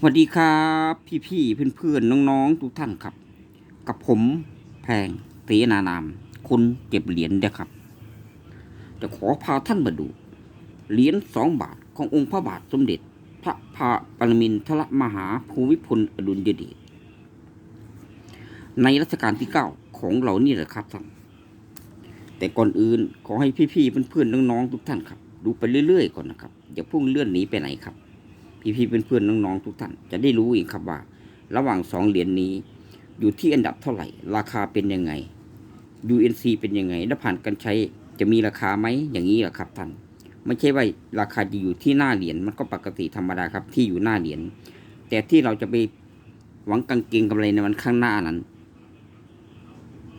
สวัสดีครับพี่ๆเพื่อนๆน้องๆทุกท่านครับ กับผมแพงเสนานาม คนเก็บเหรียญเด้ครับ จะขอพาท่านมาดู เหรียญสองบาทขององค์พระบาทสมเด็จ พระพาปรมินทรมหาภูมิพลอดุลยเดชในรัชกาลที่เก้าของเรานี่แหละครับท่านแต่ก่อนอื่นขอให้พี่ๆเพื่อนๆน้องๆทุกท่านครับ ดูไปเรื่อยๆก่อนนะครับอย่าพุ่งเลื่อนหนีไปไหนครับ พี่ๆเพื่อนๆน้องๆทุกท่าน จะได้รู้อีกครับว่า ระหว่างสองเหรียญนี้ อยู่ที่อันดับเท่าไหร่ ราคาเป็นยังไง UNC เป็นยังไง และผ่านการใช้จะมีราคาไหมอย่างนี้แหละครับท่านไม่ใช่ว่าราคาจะอยู่ที่หน้าเหรียญมันก็ปกติธรรมดาครับที่อยู่หน้าเหรียญแต่ที่เราจะไปหวังกางเกงกำไรในวันข้างหน้านั้น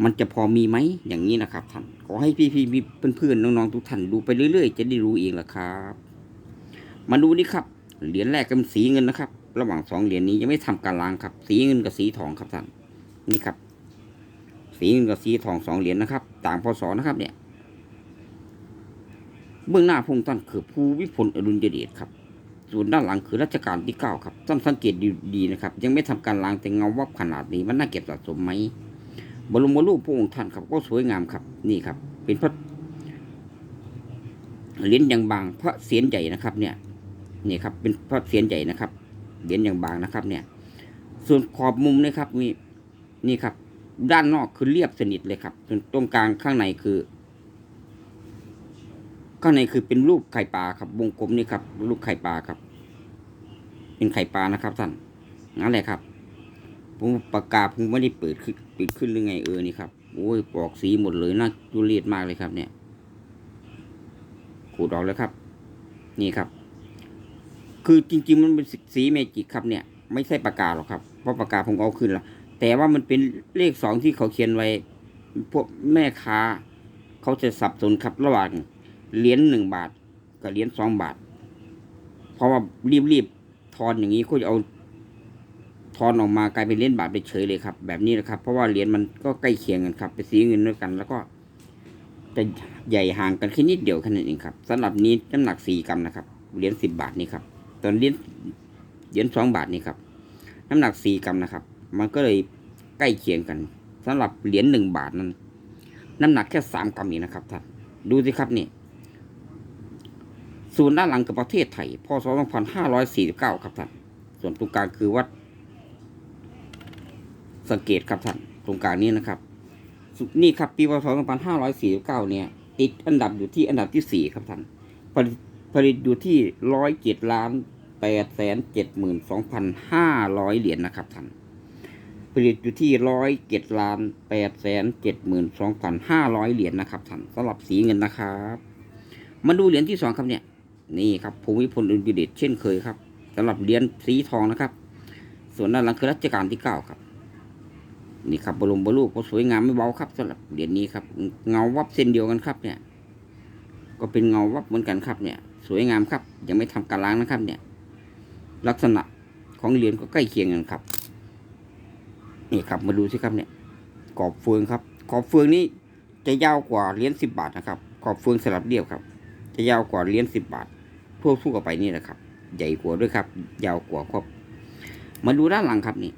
มันจะพอมีไหมอย่างนี้นะครับท่านขอให้พี่ๆเพื่อนๆน้องๆทุกท่านดูไปเรื่อยๆ จะได้รู้เองละครับ มาดูนี่ครับ เหรียญแรกเป็นสีเงินนะครับ ระหว่างสองเหรียญนี้ยังไม่ทำการล้างครับ สีเงินกับสีทองครับท่านนี่ครับ สีเงินกับสีทองสองเหรียญนะครับ ต่างพศนะครับ เนี่ย เบื้องหน้าพงท่านคือภูวิพลอดุลยเดชครับ ส่วนด้านหลังคือรัชกาลที่เก้าครับท่านสังเกตดีๆนะครับ ยังไม่ทำการล้างแต่เงาวับขนาดนี้มันน่าเก็บสะสมไหมบรมรูปพระองค์ท่านครับก็สวยงามครับ นี่ครับ เป็นพระเหรียญอย่างบางพระเศียรใหญ่นะครับ เนี่ย นี่ครับเป็นพระเศียรใหญ่นะครับเหรียญอย่างบางนะครับ เนี่ย ส่วนขอบมุมนะครับมีนี่ครับ ด้านนอกคือเรียบสนิทเลยครับส่วนตรงกลางข้างในคือ ข้างในคือเป็นรูปไข่ปลาครับ วงกลมนี่ครับ รูปไข่ปลาครับ เป็นไข่ปลานะครับท่านนั่นแหละครับผมปากกาผมไม่ได้เปิดขึ้นปิดขึ้นหรือไงเออนี่ครับโอ้ยปอกสีหมดเลยน่าจุเลียดมากเลยครับ เนี่ยขูดออกแล้วครับ นี่ครับ คือจริง ๆ มันเป็นสีเมจิกครับเนี่ย ไม่ใช่ปากกาหรอกครับ เพราะปากกาผมเอาขึ้นล้วแต่ว่ามันเป็นเลขสองที่เขาเขียนไว้ พวกแม่ค้า เขาจะสับสนครับระหว่างเหรียญหนึ่งบาทกับเหรียญสองบาท เพราะว่ารีบๆทอนอย่างนี้ก็จะเอาทอนออกมากลายเป็นเหรียญบาทไปเฉยเลยครับ แบบนี้นะครับ เพราะว่าเหรียญมันก็ใกล้เคียงกันครับเป็นสีเงินด้วยกัน แล้วก็จะใหญ่ห่างกันแค่นิดเดียวแค่นั้นเองครับสำหรับนี้น้ำหนักสี่กรัมนะครับเหรียญสิบบาทนี่ครับ ตอนเหรียญเหรียญสองบาทนี่ครับน้ำหนักสี่กรัมนะครับ มันก็เลยใกล้เคียงกันสำหรับเหรียญหนึ่งบาทนั้น น้ำหนักแค่สามกรัมเองนะครับท่านดูสิครับนี่ส่วนด้านหลังกับประเทศไทยพศ2549 ครับท่านส่วนตรงกลางคือวัดสังเกตครับท่านตรงกลางนี้นะครับนี่ครับปีพศ2549 เนี่ย ติดอันดับอยู่ที่อันดับที่สี่ครับท่าน ผลิตอยู่ที่ร้อยเจ็ดล้านแปดแสนเจ็ดหมื่นสองพันห้าร้อยเหรียญนะครับท่านผลิตอยู่ที่ร้อยเจ็ดล้านแปดแสนเจ็ดหมื่นสองพันห้าร้อยเหรียญนะครับท่านสำหรับสีเงินนะครับมาดูเหรียญที่สองครับเนี่ย นี่ครับภูมิพลอดุลยเดชเช่นเคยครับสำหรับเหรียญสีทองนะครับ ส่วนด้านหลังคือรัชกาลที่เก้าครับ นี่ครับบรมบรูปก็สวยงามไม่เบาครับสำหรับเหรียญนี้ครับ เงาวับเส้นเดียวกันครับเนี่ย ก็เป็นเงาวับเหมือนกันครับเนี่ย สวยงามครับ ยังไม่ทำการล้างนะครับ เนี่ย ลักษณะของเหรียญก็ใกล้เคียงกันครับ นี่ครับมาดูสิครับเนี่ยกรอบเฟืองครับกรอบเฟืองนี้จะยาวกว่าเหรียญสิบบาทนะครับกรอบเฟืองสลับเรียบครับ จะยาวกว่าเหรียญสิบบาททั่วทั่วไปนี่แหละครับ ใหญ่กว่าด้วยครับ ยาวกว่าครับ มาดูด้านหลังครับนี่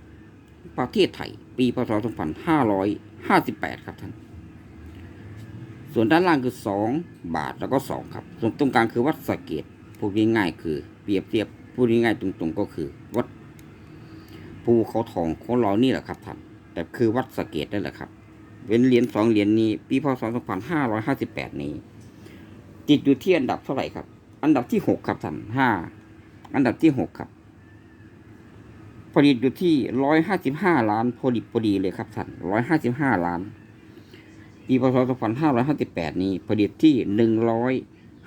ประเทศไทย ปีพศ2558 ครับท่าน ส่วนด้านล่างคือ 2 บาทแล้วก็ 2 ครับ ส่วนตรงกลางคือวัดสะเกตพูดง่ายๆคือเปรียบเทียบพูดง่ายๆตรงๆก็คือ วัดภูเขาทองของเรานี่แหละครับท่านแต่คือวัดสะเกตนั่นแหละครับเป็นเหรียญสองเหรียญนี้ปีพศ2558 นี้ ติดอยู่ที่อันดับเท่าไหร่ครับ อันดับที่หกครับท่านห้าอันดับที่หกครับผลิตอยู่ที่ร้อยห้าสิบห้าล้านพอดิบพอดีเลยครับท่านร้อยห้าสิบห้าล้าน ปีพศ 2558 นี้ผลิตที่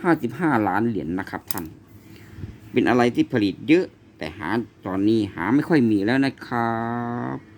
155 ล้านเหรียญนะครับท่าน เป็นอะไรที่ผลิตเยอะแต่หาตอนนี้หาไม่ค่อยมีแล้วนะครับ